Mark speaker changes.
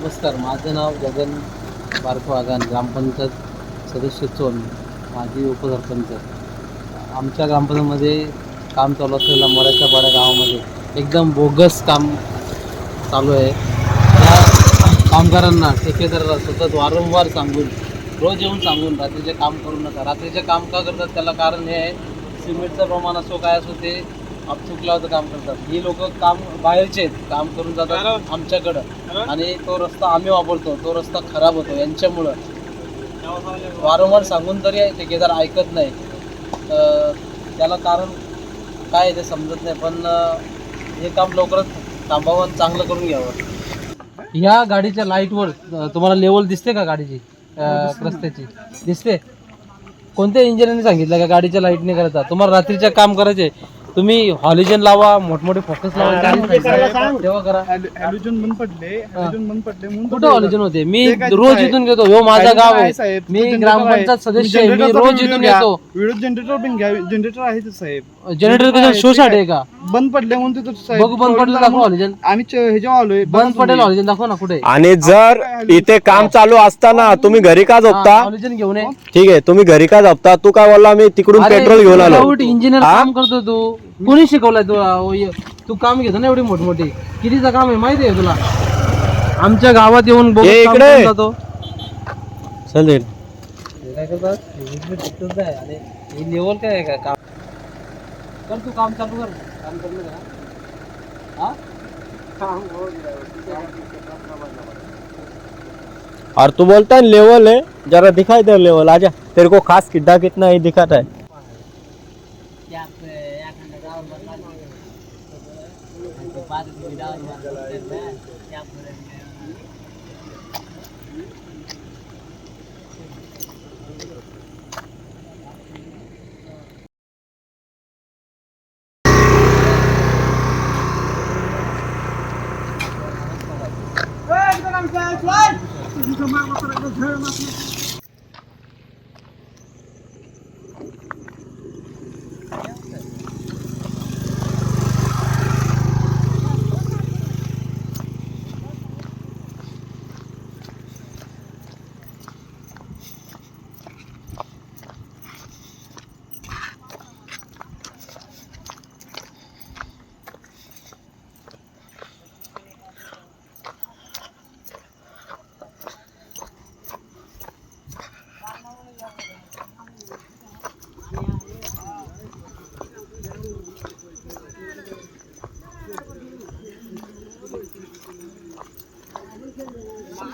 Speaker 1: नमस्कार माझं नाव गगन बारकवागान ग्रामपंचायत सदस्य चोन माजी उपसरपंच. आमच्या ग्रामपंचायतमध्ये काम चालू असलेल्या मराठा पाड्या गावामध्ये एकदम बोगस काम चालू आहे. त्या कामगारांना ठेकेदाराला सतत वारंवार सांगून रोज येऊन सांगून रात्रीचे काम करू नका. रात्रीचे काम का करतात? त्याला कारण हे आहे सिमेंटचं प्रमाण असो काय असो ते अपचूक लावतं काम करतात. ही लोक काम बाहेरचे आहेत काम करून जातात आमच्याकडं. आणि तो रस्ता आम्ही वापरतो तो रस्ता खराब होतो यांच्यामुळं. वारंवार सांगून तरी ठेकेदार ऐकत नाही. अं, त्याला कारण काय आहे ते समजत नाही पण हे काम लवकरच थांबावं आणि चांगलं करून घ्यावं. ह्या गाडीच्या लाईटवर तुम्हाला लेवल दिसते का गाडीची? अं, रस्त्याची. दिसते. कोणत्या इंजिनियरने सांगितलं का गाडीच्या लाईटने करता? तुम्हाला रात्रीच्या काम करायचे तुम्ही हॉलिजन लावा मोठमोठे फोकस लावा तेव्हा करा.
Speaker 2: हॅलोजन बंद पडले हॅलोजन बंद पडले म्हणून
Speaker 1: कुठं हॉलिजन होते? मी
Speaker 2: ते काय
Speaker 1: रोज? इथून घेतो. हो माझं गाव आहे.
Speaker 2: साहेब.
Speaker 1: मी ग्रामपंचायत सदस्य आहे. मी रोज इथून येतो
Speaker 2: व्हिडिओ जनरेटर पण घ्या. जनरेटर आहे ते साहेब.
Speaker 1: जनरेटर कसं शो साठी आहे. का?
Speaker 2: बंद पडले म्हणून तिथं साहेब
Speaker 1: बघू बंद पडलं दाखव हॉलिजन
Speaker 2: आम्ही च- ह्याच्यावर आलोय
Speaker 1: बंद पडेल. हॉलिजन दाखव ना कुठे.
Speaker 3: आणि जर इथे काम चालू असताना तुम्ही घरी का झोपता?
Speaker 1: हॉलिजन घेऊन ये.
Speaker 3: ठीक आहे तुम्ही घरी का झोपता? तू काय बोलला मी तिकडून पेट्रोल घेऊन आलो.
Speaker 1: इंजिनियर
Speaker 3: हा?
Speaker 1: काम करतो तू. कोणी शिकवलाय तू? अहो, ये- तू काम घेतो ना एवढी मोठमोठी. कितीचं काम आहे माहिती आहे तुला? आमच्या गावात येऊन बोगस
Speaker 3: ये
Speaker 1: काम
Speaker 3: इकडे.
Speaker 1: करून जातो.
Speaker 3: चल रे.
Speaker 1: हे काय करतात हे इकडे टिकतच आहे. आणि ही लेवल काय आहे का? काम कर तू काम चालू कर. काम करू का हा?
Speaker 3: और तू बोलता है लेवल है जरा दिखाई दे लेवल आजा तेरे को खास खड्डा कितना ही दिखाता है.
Speaker 2: Come on, let's go.